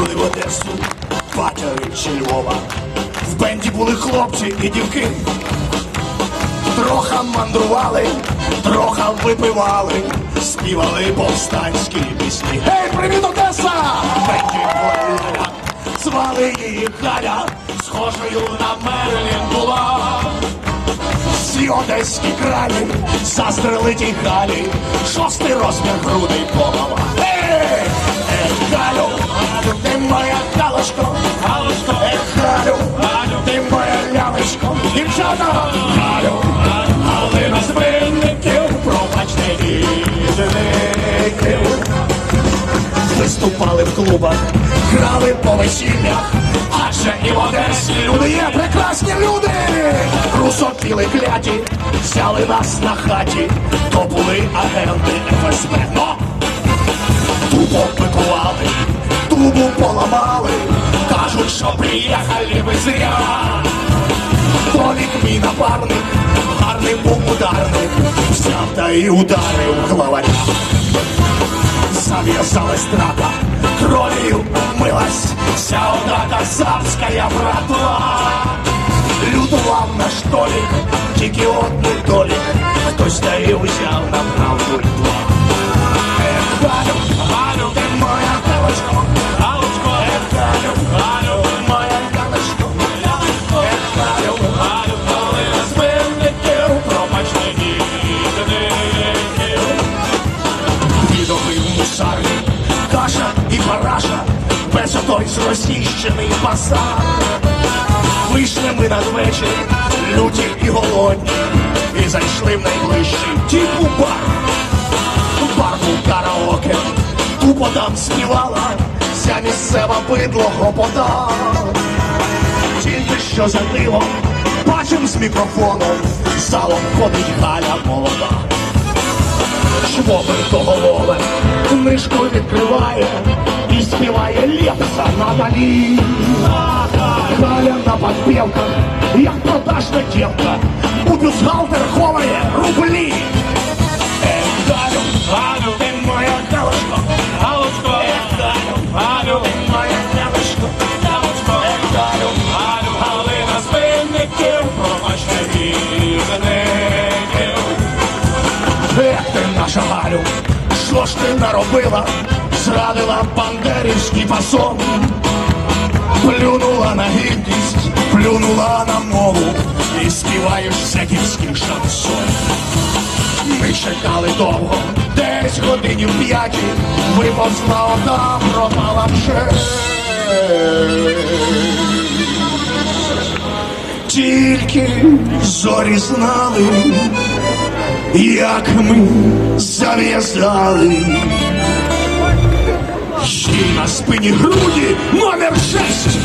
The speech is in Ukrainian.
груди в Одесу, Батьові чи Львова. В бенді були хлопці і дівки. Троха мандрували, троха випивали, співали повстанські пісні. Гей, привіт, Одеса! Бенді Вольна, звали її Галя, схожою на Мерлін була. Всі одеські кралі, застрели тій Галі, шостий розмір грудей помала. Ей, ех, Галю, моя галочко, галочко, ех, Галю, Галю, ти моя лялечко, дівчата, Галю, Галина з винників, пробачте візників. Виступали в клубах, грали по весіллях, адже і в Одесі люди є прекрасні люди. Русофіли кляті, взяли нас на хаті, то були агенти зря. Толік мій напарник, гарний був ударник, взяв та й ударив главаря. Зав'язалась драка, кров'ю милась, вся одна казахська братва. Лютував наш толік, тільки одний толік, хтось та й узяв на правду два. Каша і параша, весь отой зросіщений базар. Вийшли ми надвечір, люті і голодні, і зайшли в найближчий тіпу бар. Бар був караоке, тупо там співала, вся місцева бидло гопота. Тільки що за дивом, бачим з мікрофоном, залом ходить Галя молода. Швобер доголове, книжку відкриває і співає лепса надалі. Галя на подпевках, як продажна дівка, у бюстгальтер ховає рублі. Ех, Галю, ти моя галочко, галочко, ех, Галю, ти моя галочко, галочко, ех, Галю, Галю, Галина з винників, пробачте візників. Ех ти наша Галю, що ж ти наробила? Зрадила бандерівський фасон, плюнула на гідність, плюнула на мову і співаєш всяківський шансон. Ми чекали довго, десь годині в п'яті, виповзла одна, пропала вже. Тільки зорі знали, як ми зав'язали. Їй на спині груді номер шесть.